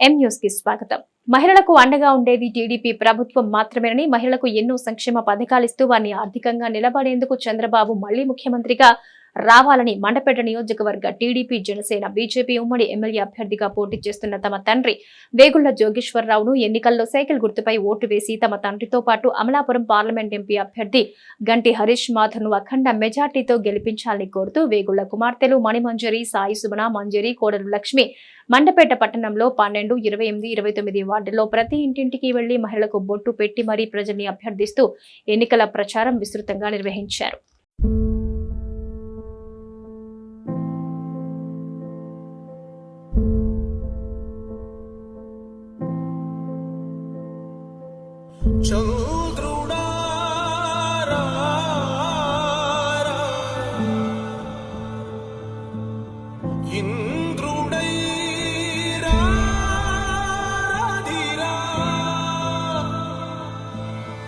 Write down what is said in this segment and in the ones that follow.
ఎం న్యూస్కి స్వాగతం. మహిళలకు అండగా ఉండేది టీడీపీ ప్రభుత్వం మాత్రమేనని మహిళలకు ఎన్నో సంక్షేమ పథకాలిస్తూ వారిని ఆర్థికంగా నిలబడేందుకు చంద్రబాబు మళ్ళీ ముఖ్యమంత్రిగా రావాలని మండపేట నియోజకవర్గ టీడీపీ జనసేన బీజేపీ ఉమ్మడి ఎమ్మెల్యే అభ్యర్థిగా పోటీ చేస్తున్న తమ తండ్రి వేగుళ్ళ జోగేశ్వరరావును ఎన్నికల్లో సైకిల్ గుర్తుపై ఓటు వేసి తమ తండ్రితో పాటు అమలాపురం పార్లమెంట్ ఎంపీ అభ్యర్థి గంటి హరీష్ మాధర్ను అఖండ మెజార్టీతో గెలిపించాలని కోరుతూ వేగుళ్ళ కుమార్తెలు మణిమంజరి సాయి సుమన మంజరి కోడలు లక్ష్మి మండపేట పట్టణంలో పన్నెండు ఇరవై ఎనిమిది ఇరవై తొమ్మిది వార్డుల్లో ప్రతి ఇంటింటికి వెళ్ళి మహిళలకు బొట్టు పెట్టి మరీ ప్రజల్ని అభ్యర్థిస్తూ ఎన్నికల ప్రచారం విస్తృతంగా నిర్వహించారు.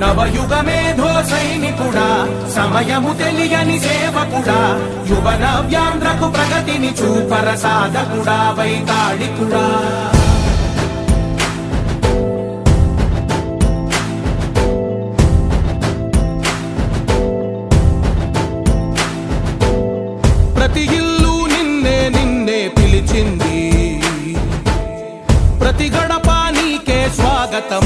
నవయుగ మేధో సైనికుడా సమయము తెలియని సేవకుడా యువన వ్యాంధ్రకు ప్రగతిని చూపర సాధకుడా వైతాళికుడా. ప్రతి ఇల్లు నిన్నే నిన్నే పిలిచింది. ప్రతి గడప నీకే స్వాగతం.